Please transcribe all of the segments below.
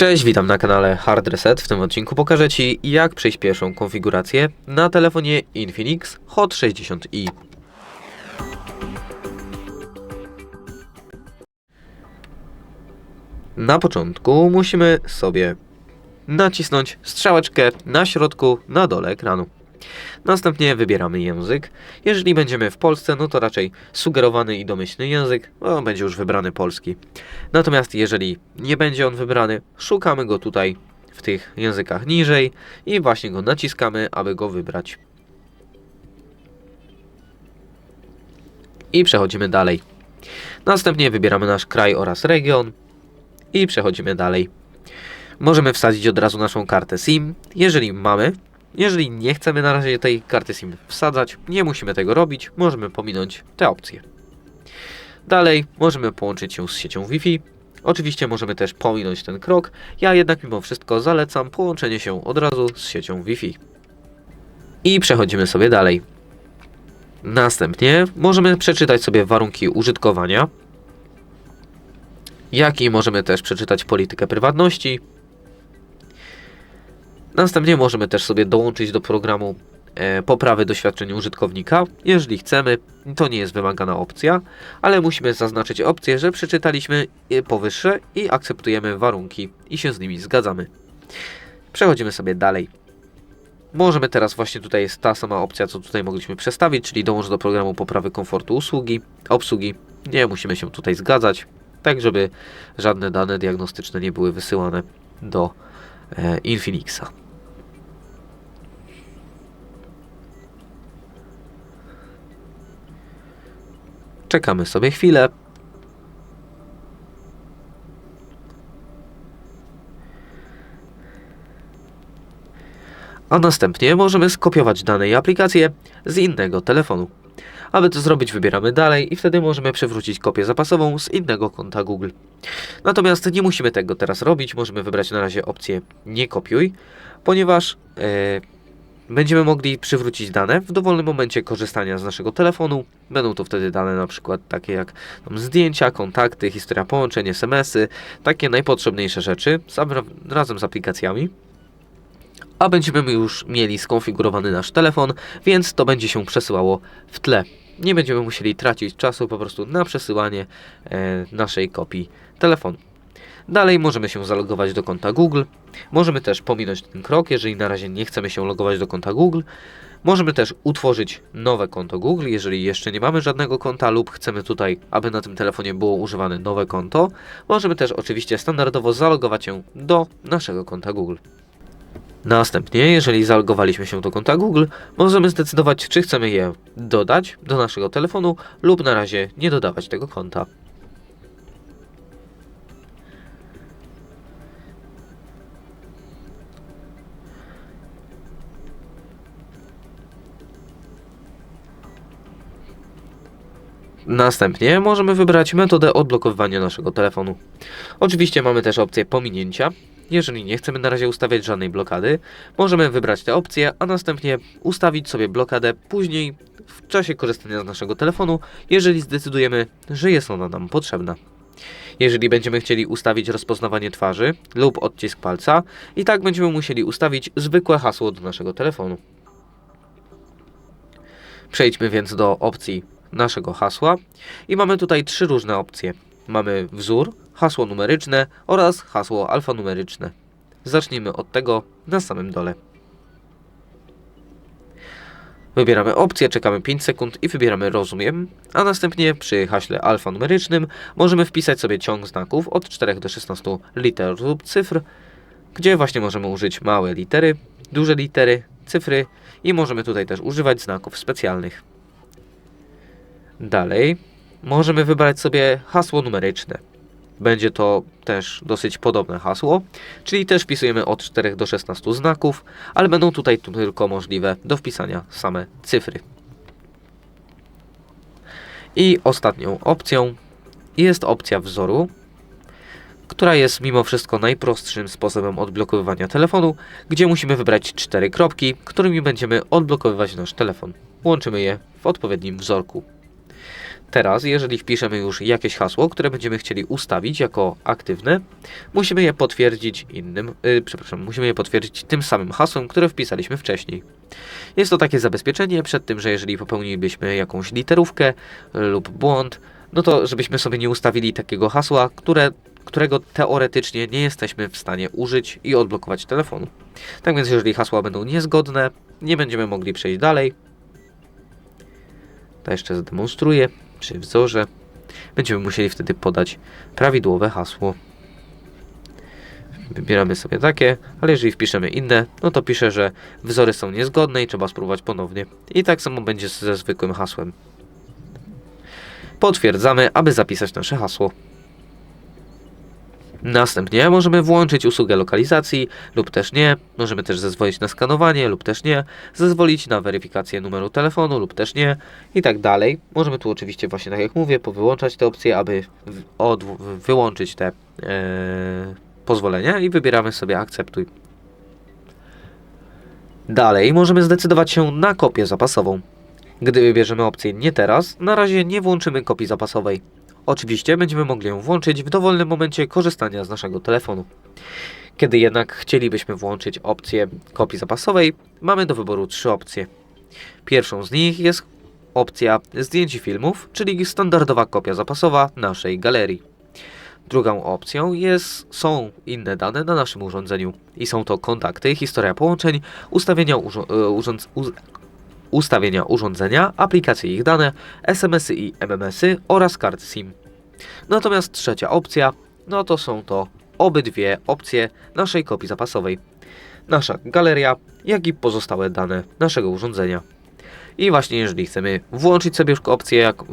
Cześć, witam na kanale Hard Reset. W tym odcinku pokażę Ci jak przejść pierwszą konfigurację na telefonie Infinix Hot 60i. Na początku musimy sobie nacisnąć strzałeczkę na środku, na dole ekranu. Następnie wybieramy język. Jeżeli będziemy w Polsce, no to raczej sugerowany i domyślny język, no będzie już wybrany polski. Natomiast jeżeli nie będzie on wybrany, szukamy go tutaj w tych językach niżej i właśnie go naciskamy, aby go wybrać. I przechodzimy dalej. Następnie wybieramy nasz kraj oraz region i przechodzimy dalej. Możemy wsadzić od razu naszą kartę SIM, jeżeli mamy. Jeżeli nie chcemy na razie tej karty SIM wsadzać, nie musimy tego robić, możemy pominąć te opcje. Dalej możemy połączyć się z siecią Wi-Fi. Oczywiście możemy też pominąć ten krok, ja jednak mimo wszystko zalecam połączenie się od razu z siecią Wi-Fi. I przechodzimy sobie dalej. Następnie możemy przeczytać sobie warunki użytkowania, jak i możemy też przeczytać politykę prywatności. Następnie możemy też sobie dołączyć do programu e, poprawy doświadczenia użytkownika. Jeżeli chcemy, to nie jest wymagana opcja, ale musimy zaznaczyć opcję, że przeczytaliśmy powyższe i akceptujemy warunki i się z nimi zgadzamy. Przechodzimy sobie dalej. Możemy teraz właśnie tutaj jest ta sama opcja, co tutaj mogliśmy przestawić, czyli dołącz do programu poprawy komfortu usługi, obsługi. Nie musimy się tutaj zgadzać, tak żeby żadne dane diagnostyczne nie były wysyłane do e, Infinixa. Czekamy sobie chwilę. A następnie możemy skopiować dane i aplikacje z innego telefonu. Aby to zrobić, wybieramy dalej i wtedy możemy przywrócić kopię zapasową z innego konta Google. Natomiast nie musimy tego teraz robić, możemy wybrać na razie opcję nie kopiuj, ponieważ e, będziemy mogli przywrócić dane w dowolnym momencie korzystania z naszego telefonu. Będą to wtedy dane na przykład takie jak zdjęcia, kontakty, historia połączeń, SMS-y, takie najpotrzebniejsze rzeczy razem z aplikacjami. A będziemy już mieli skonfigurowany nasz telefon, więc to będzie się przesyłało w tle. Nie będziemy musieli tracić czasu po prostu na przesyłanie e, naszej kopii telefonu. Dalej możemy się zalogować do konta Google. Możemy też pominąć ten krok, jeżeli na razie nie chcemy się logować do konta Google. Możemy też utworzyć nowe konto Google, jeżeli jeszcze nie mamy żadnego konta lub chcemy tutaj, aby na tym telefonie było używane nowe konto. Możemy też oczywiście standardowo zalogować się do naszego konta Google. Następnie, jeżeli zalogowaliśmy się do konta Google, możemy zdecydować, czy chcemy je dodać do naszego telefonu lub na razie nie dodawać tego konta. Następnie możemy wybrać metodę odblokowywania naszego telefonu. Oczywiście mamy też opcję pominięcia. Jeżeli nie chcemy na razie ustawiać żadnej blokady, możemy wybrać tę opcję, a następnie ustawić sobie blokadę później w czasie korzystania z naszego telefonu, jeżeli zdecydujemy, że jest ona nam potrzebna. Jeżeli będziemy chcieli ustawić rozpoznawanie twarzy lub odcisk palca, i tak będziemy musieli ustawić zwykłe hasło do naszego telefonu. Przejdźmy więc do opcji naszego hasła i mamy tutaj trzy różne opcje. Mamy wzór, hasło numeryczne oraz hasło alfanumeryczne. Zacznijmy od tego na samym dole. Wybieramy opcję, czekamy 5 sekund i wybieramy rozumiem, a następnie przy haśle alfanumerycznym możemy wpisać sobie ciąg znaków od 4 do 16 liter lub cyfr, gdzie właśnie możemy użyć małe litery, duże litery, cyfry i możemy tutaj też używać znaków specjalnych. Dalej możemy wybrać sobie hasło numeryczne. Będzie to też dosyć podobne hasło, czyli też wpisujemy od 4 do 16 znaków, ale będą tutaj tylko możliwe do wpisania same cyfry. I ostatnią opcją jest opcja wzoru, która jest mimo wszystko najprostszym sposobem odblokowywania telefonu, gdzie musimy wybrać cztery kropki, którymi będziemy odblokowywać nasz telefon. Łączymy je w odpowiednim wzorku. Teraz, jeżeli wpiszemy już jakieś hasło, które będziemy chcieli ustawić jako aktywne, musimy je potwierdzić innym, yy, przepraszam, musimy je potwierdzić tym samym hasłem, które wpisaliśmy wcześniej. Jest to takie zabezpieczenie przed tym, że jeżeli popełnilibyśmy jakąś literówkę lub błąd, no to żebyśmy sobie nie ustawili takiego hasła, które, którego teoretycznie nie jesteśmy w stanie użyć i odblokować telefonu. Tak więc jeżeli hasła będą niezgodne, nie będziemy mogli przejść dalej. To jeszcze zademonstruję przy wzorze. Będziemy musieli wtedy podać prawidłowe hasło. Wybieramy sobie takie, ale jeżeli wpiszemy inne, no to pisze, że wzory są niezgodne i trzeba spróbować ponownie. I tak samo będzie ze zwykłym hasłem. Potwierdzamy, aby zapisać nasze hasło. Następnie możemy włączyć usługę lokalizacji lub też nie. Możemy też zezwolić na skanowanie lub też nie. Zezwolić na weryfikację numeru telefonu lub też nie i tak dalej. Możemy tu oczywiście właśnie tak jak mówię, powyłączać te opcje, aby wyłączyć te e, pozwolenia i wybieramy sobie akceptuj. Dalej możemy zdecydować się na kopię zapasową. Gdy wybierzemy opcję nie teraz, na razie nie włączymy kopii zapasowej. Oczywiście będziemy mogli ją włączyć w dowolnym momencie korzystania z naszego telefonu. Kiedy jednak chcielibyśmy włączyć opcję kopii zapasowej, mamy do wyboru trzy opcje. Pierwszą z nich jest opcja zdjęć filmów, czyli standardowa kopia zapasowa naszej galerii. Drugą opcją jest, są inne dane na naszym urządzeniu i są to kontakty, historia połączeń, ustawienia, e, ustawienia urządzenia, aplikacje ich dane, SMS-y i MMS-y oraz kart SIM. Natomiast trzecia opcja, no to są to obydwie opcje naszej kopii zapasowej. Nasza galeria, jak i pozostałe dane naszego urządzenia. I właśnie jeżeli chcemy włączyć sobie już opcję, jak, y,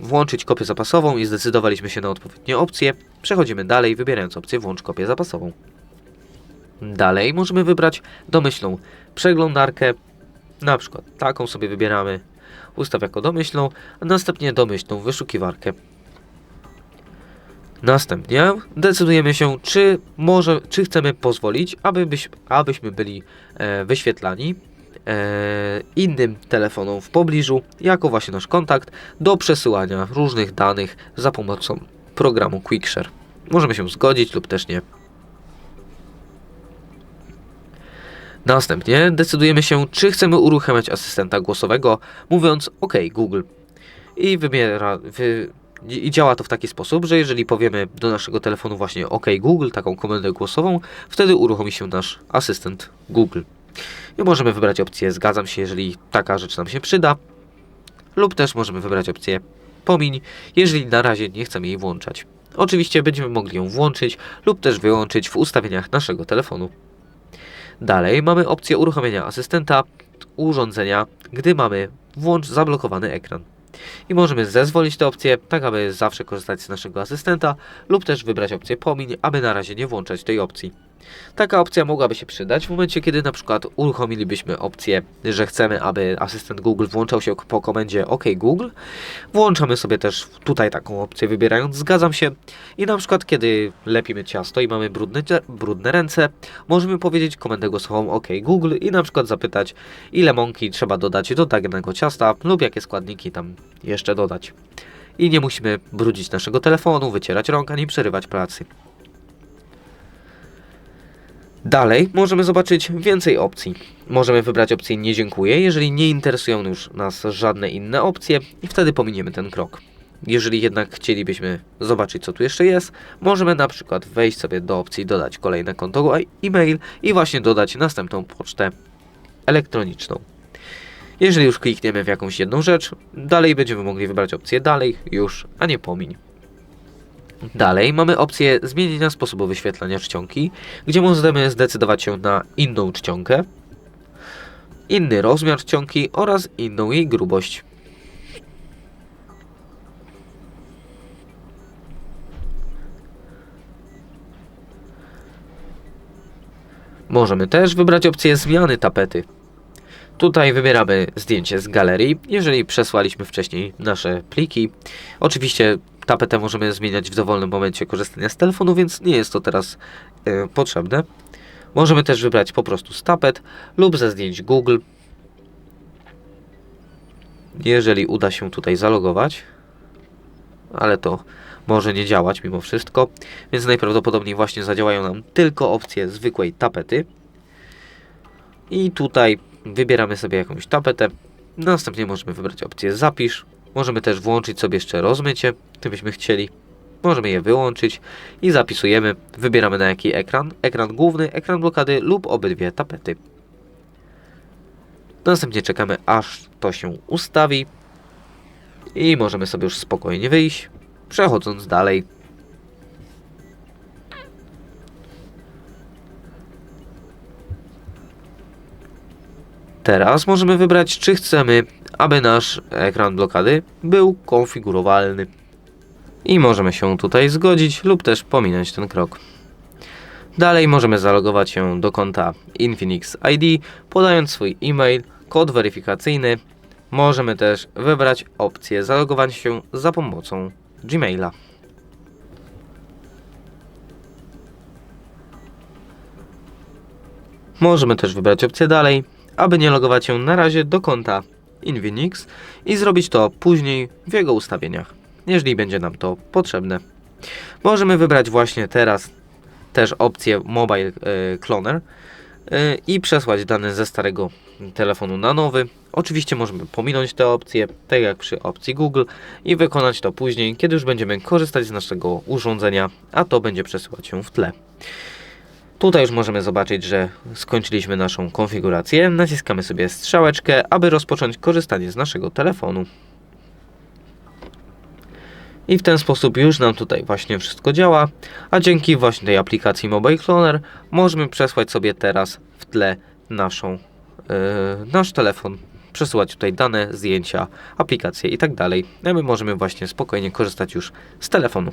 włączyć kopię zapasową i zdecydowaliśmy się na odpowiednie opcje, przechodzimy dalej wybierając opcję włącz kopię zapasową. Dalej możemy wybrać domyślną przeglądarkę, na przykład taką sobie wybieramy, ustaw jako domyślną, a następnie domyślną wyszukiwarkę. Następnie decydujemy się, czy może, czy chcemy pozwolić, aby byś, abyśmy byli e, wyświetlani e, innym telefonom w pobliżu, jako właśnie nasz kontakt, do przesyłania różnych danych za pomocą programu QuickShare. Możemy się zgodzić lub też nie. Następnie decydujemy się, czy chcemy uruchamiać asystenta głosowego, mówiąc OK Google. I wybiera, wy, i działa to w taki sposób, że jeżeli powiemy do naszego telefonu właśnie OK Google, taką komendę głosową, wtedy uruchomi się nasz asystent Google. I możemy wybrać opcję zgadzam się, jeżeli taka rzecz nam się przyda, lub też możemy wybrać opcję pomiń, jeżeli na razie nie chcemy jej włączać. Oczywiście będziemy mogli ją włączyć lub też wyłączyć w ustawieniach naszego telefonu. Dalej mamy opcję uruchomienia asystenta urządzenia, gdy mamy włącz zablokowany ekran. I możemy zezwolić tę opcję, tak aby zawsze korzystać z naszego asystenta, lub też wybrać opcję pomiń, aby na razie nie włączać tej opcji. Taka opcja mogłaby się przydać w momencie, kiedy na przykład uruchomilibyśmy opcję, że chcemy, aby asystent Google włączał się po komendzie OK Google. Włączamy sobie też tutaj taką opcję, wybierając zgadzam się. I na przykład, kiedy lepimy ciasto i mamy brudne, brudne ręce, możemy powiedzieć komendę głosową OK Google i na przykład zapytać, ile mąki trzeba dodać do danego ciasta lub jakie składniki tam jeszcze dodać. I nie musimy brudzić naszego telefonu, wycierać rąk ani przerywać pracy. Dalej możemy zobaczyć więcej opcji. Możemy wybrać opcję nie dziękuję, jeżeli nie interesują już nas żadne inne opcje i wtedy pominiemy ten krok. Jeżeli jednak chcielibyśmy zobaczyć co tu jeszcze jest, możemy na przykład wejść sobie do opcji dodać kolejne konto e-mail i właśnie dodać następną pocztę elektroniczną. Jeżeli już klikniemy w jakąś jedną rzecz, dalej będziemy mogli wybrać opcję dalej, już, a nie pomiń. Dalej mamy opcję zmienienia sposobu wyświetlania czcionki, gdzie możemy zdecydować się na inną czcionkę, inny rozmiar czcionki oraz inną jej grubość. Możemy też wybrać opcję zmiany tapety. Tutaj wybieramy zdjęcie z galerii, jeżeli przesłaliśmy wcześniej nasze pliki. Oczywiście tapetę możemy zmieniać w dowolnym momencie korzystania z telefonu, więc nie jest to teraz e, potrzebne. Możemy też wybrać po prostu z tapet lub ze zdjęć Google. Jeżeli uda się tutaj zalogować. ale to może nie działać mimo wszystko, więc najprawdopodobniej właśnie zadziałają nam tylko opcje zwykłej tapety. I tutaj wybieramy sobie jakąś tapetę, następnie możemy wybrać opcję zapisz, możemy też włączyć sobie jeszcze rozmycie, gdybyśmy chcieli. Możemy je wyłączyć i zapisujemy, wybieramy na jaki ekran, ekran główny, ekran blokady lub obydwie tapety. Następnie czekamy aż to się ustawi i możemy sobie już spokojnie wyjść, przechodząc dalej. Teraz możemy wybrać, czy chcemy, aby nasz ekran blokady był konfigurowalny. I możemy się tutaj zgodzić lub też pominąć ten krok. Dalej możemy zalogować się do konta Infinix ID, podając swój e-mail, kod weryfikacyjny. Możemy też wybrać opcję zalogowania się za pomocą Gmaila. Możemy też wybrać opcję dalej, aby nie logować się na razie do konta Infinix i zrobić to później w jego ustawieniach, jeżeli będzie nam to potrzebne. Możemy wybrać właśnie teraz też opcję Mobile e, Cloner e, i przesłać dane ze starego telefonu na nowy. Oczywiście możemy pominąć te opcje, tak jak przy opcji Google i wykonać to później, kiedy już będziemy korzystać z naszego urządzenia, a to będzie przesyłać się w tle. Tutaj już możemy zobaczyć, że skończyliśmy naszą konfigurację. Naciskamy sobie strzałeczkę, aby rozpocząć korzystanie z naszego telefonu. I w ten sposób już nam tutaj właśnie wszystko działa, a dzięki właśnie tej aplikacji Mobile Cloner możemy przesłać sobie teraz w tle naszą, yy, nasz telefon, przesyłać tutaj dane, zdjęcia, aplikacje i tak dalej. My możemy właśnie spokojnie korzystać już z telefonu.